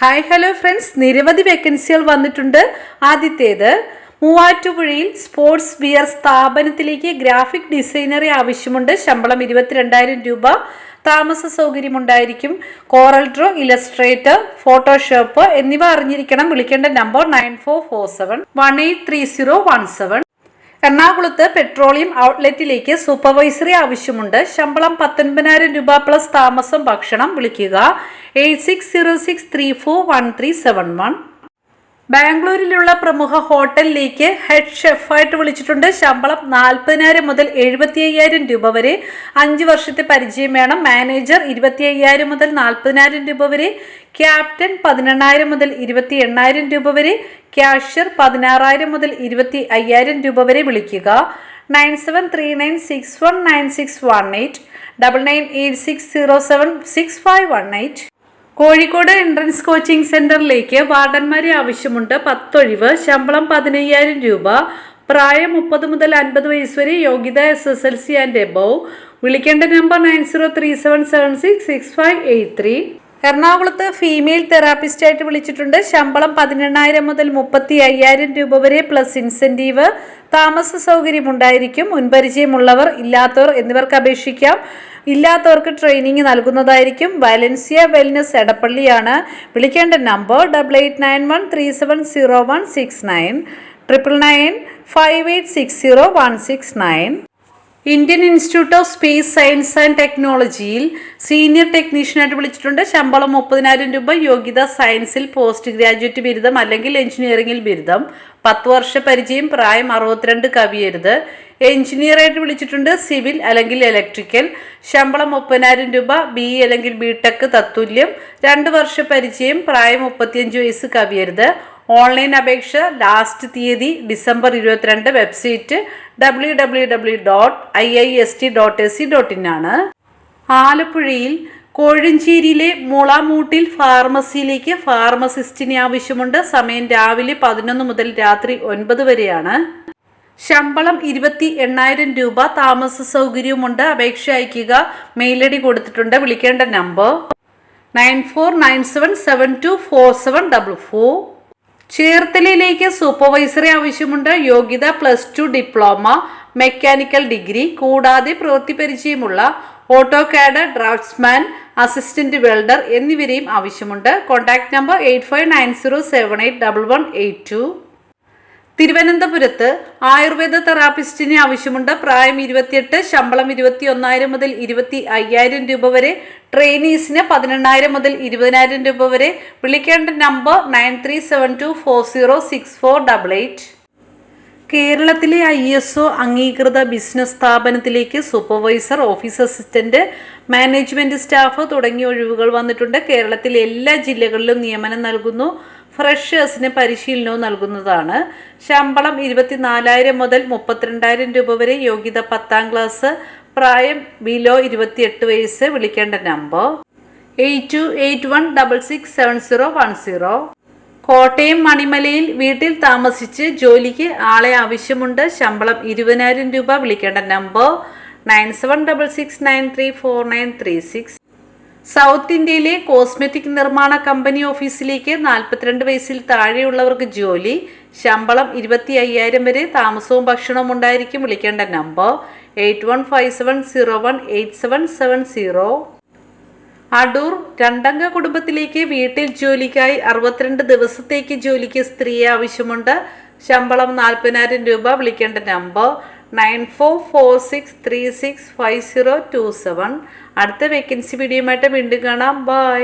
Hi hello friends നിരവധി വേക്കൻസികൾ വന്നിട്ടുണ്ട്. ആദ്യത്തേത് മൂവാറ്റുപുഴയിൽ സ്പോർട്സ് വിയർ സ്ഥാപനത്തിലേക്ക് ഗ്രാഫിക് ഡിസൈനറെ ആവശ്യമുണ്ട്. ശമ്പളം ഇരുപത്തിരണ്ടായിരം രൂപ. താമസ സൗകര്യമുണ്ടായിരിക്കും. കോറൽ ഡ്രോ ഇലസ്ട്രേറ്റർ ഫോട്ടോഷോപ്പ് എന്നിവ അറിഞ്ഞിരിക്കണം. വിളിക്കേണ്ട number nine four four seven one eight three zero one seven എറണാകുളത്ത് പെട്രോളിയം ഔട്ട്ലെറ്റിലേക്ക് സൂപ്പർവൈസറി ആവശ്യമുണ്ട്. ശമ്പളം പത്തൊൻപതിനായിരം രൂപ പ്ലസ് താമസം ഭക്ഷണം വിളിക്കുക. Eight six zero six three four one three seven one. ബാംഗ്ലൂരിലുള്ള പ്രമുഖ ഹോട്ടലിലേക്ക് ഹെഡ് ഷെഫായിട്ട് വിളിച്ചിട്ടുണ്ട്. ശമ്പളം നാൽപ്പതിനായിരം മുതൽ എഴുപത്തി അയ്യായിരം രൂപ വരെ. അഞ്ച് വർഷത്തെ പരിചയം വേണം. മാനേജർ ഇരുപത്തി അയ്യായിരം മുതൽ നാൽപ്പതിനായിരം രൂപ വരെ. ക്യാപ്റ്റൻ പതിനെണ്ണായിരം മുതൽ ഇരുപത്തി എണ്ണായിരം രൂപ വരെ. ക്യാഷ്യർ പതിനാറായിരം മുതൽ ഇരുപത്തി അയ്യായിരം രൂപ വരെ വിളിക്കുക. Nine seven three nine six one nine six one eight. Double nine eight six zero seven six five one eight. Kozhikode entrance coaching സെന്ററിലേക്ക് വാർഡന്മാരെ ആവശ്യമുണ്ട്. പത്തൊഴിവ് ശമ്പളം പതിനയ്യായിരം രൂപ പ്രായം മുപ്പത് മുതൽ അൻപത് വയസ്സ് വരെ യോഗ്യത S S L C and above വിളിക്കേണ്ട number nine zero three seven seven six six five eight three. എറണാകുളത്ത് ഫീമെയിൽ തെറാപ്പിസ്റ്റ് ആയിട്ട് വിളിച്ചിട്ടുണ്ട്. ശമ്പളം പതിനെണ്ണായിരം മുതൽ മുപ്പത്തി അയ്യായിരം രൂപ വരെ പ്ലസ് ഇൻസെന്റീവ് താമസ സൗകര്യം ഉണ്ടായിരിക്കും. മുൻപരിചയമുള്ളവർ ഇല്ലാത്തവർ എന്നിവർക്ക് അപേക്ഷിക്കാം. ഇല്ലാത്തവർക്ക് ട്രെയിനിങ് നൽകുന്നതായിരിക്കും. വയലൻസിയ വെൽനസ് എടപ്പള്ളിയാണ്. വിളിക്കേണ്ട number double eight nine one three seven zero one six nine triple nine five eight six zero one six nine Indian Institute of Space Science and ടെക്നോളജിയിൽ സീനിയർ ടെക്നീഷ്യനായിട്ട് വിളിച്ചിട്ടുണ്ട്. ശമ്പളം മുപ്പതിനായിരം രൂപ യോഗ്യത സയൻസിൽ പോസ്റ്റ് ഗ്രാജുവേറ്റ് ബിരുദം അല്ലെങ്കിൽ എഞ്ചിനീയറിംഗിൽ ബിരുദം. പത്ത് വർഷ പരിചയം പ്രായം അറുപത്തിരണ്ട് കവിയരുത്. എഞ്ചിനീയറായിട്ട് വിളിച്ചിട്ടുണ്ട് സിവിൽ അല്ലെങ്കിൽ ഇലക്ട്രിക്കൽ. ശമ്പളം മുപ്പതിനായിരം രൂപ ബി അല്ലെങ്കിൽ ബി ടെക് തത്തുല്യം. രണ്ട് വർഷ പരിചയം പ്രായം മുപ്പത്തിയഞ്ച് വയസ്സ് കവിയരുത്. ഓൺലൈൻ അപേക്ഷ ലാസ്റ്റ് തീയതി ഡിസംബർ ഇരുപത്തിരണ്ട് website W W W dot I I S T dot S C dot in ആണ്. ആലപ്പുഴയിൽ കോഴഞ്ചേരിയിലെ മുളാമൂട്ടിൽ ഫാർമസിയിലേക്ക് ഫാർമസിസ്റ്റിനെ ആവശ്യമുണ്ട്. സമയം രാവിലെ പതിനൊന്ന് മുതൽ രാത്രി ഒൻപത് വരെയാണ്. ശമ്പളം ഇരുപത്തി എണ്ണായിരം രൂപ താമസ സൗകര്യവുമുണ്ട്. അപേക്ഷ അയക്കുക മെയിലടി കൊടുത്തിട്ടുണ്ട്. വിളിക്കേണ്ട number nine four nine seven seven two four seven double four. ചേർത്തലയിലേക്ക് supervisory ആവശ്യമുണ്ട്. യോഗ്യത plus two diploma mechanical degree കൂടാതെ പ്രവൃത്തി പരിചയമുള്ള auto CAD draftsman assistant welder എന്നിവരെയും ആവശ്യമുണ്ട്. Contact number eight five nine zero seven eight double one eight two. തിരുവനന്തപുരത്ത് ആയുർവേദ തെറാപ്പിസ്റ്റിന് ആവശ്യമുണ്ട്. പ്രായം ഇരുപത്തിയെട്ട് ശമ്പളം ഇരുപത്തി ഒന്നായിരം മുതൽ ഇരുപത്തി അയ്യായിരം രൂപ വരെ. ട്രെയിനീസിന് പതിനെണ്ണായിരം മുതൽ ഇരുപതിനായിരം രൂപ വരെ. വിളിക്കേണ്ട number nine three seven two four zero six four double eight. കേരളത്തിലെ ഐ എസ് ഒ അംഗീകൃത ബിസിനസ് സ്ഥാപനത്തിലേക്ക് supervisor office assistant management staff തുടങ്ങിയ ഒഴിവുകൾ വന്നിട്ടുണ്ട്. കേരളത്തിലെ എല്ലാ ജില്ലകളിലും നിയമനം നൽകുന്നു. ഫ്രഷേഴ്സിന് പരിശീലനവും നൽകുന്നതാണ്. ശമ്പളം ഇരുപത്തിനാലായിരം മുതൽ മുപ്പത്തിരണ്ടായിരം രൂപ വരെ. യോഗ്യത പത്താം ക്ലാസ് പ്രായം ബിലോ ഇരുപത്തിയെട്ട് വയസ്സ്. വിളിക്കേണ്ട number eight two eight one double six seven zero one zero Kottayam മണിമലയിൽ വീട്ടിൽ താമസിച്ച് ജോലിക്ക് ആളെ ആവശ്യമുണ്ട്. ശമ്പളം ഇരുപതിനായിരം രൂപ. വിളിക്കേണ്ട number nine seven double six nine three four nine three six south ഇന്ത്യയിലെ കോസ്മെറ്റിക് നിർമ്മാണ കമ്പനി ഓഫീസിലേക്ക് നാൽപ്പത്തിരണ്ട് വയസ്സിൽ താഴെയുള്ളവർക്ക് ജോലി ശമ്പളം ഇരുപത്തി അയ്യായിരം വരെ താമസവും ഭക്ഷണവും ഉണ്ടായിരിക്കും വിളിക്കേണ്ട number eight one five seven zero one eight seven seven zero. Adoor രണ്ടംഗ കുടുംബത്തിലേക്ക് വീട്ടിൽ ജോലിക്കായി അറുപത്തിരണ്ട് ദിവസത്തേക്ക് ജോലിക്ക് സ്ത്രീയെ ആവശ്യമുണ്ട്. ശമ്പളം നാൽപ്പതിനായിരം രൂപ വിളിക്കേണ്ട number nine four four six three six five zero two seven. അടുത്ത വേക്കൻസി വീഡിയോയുമായിട്ട് വീണ്ടും കാണാം. ബൈ.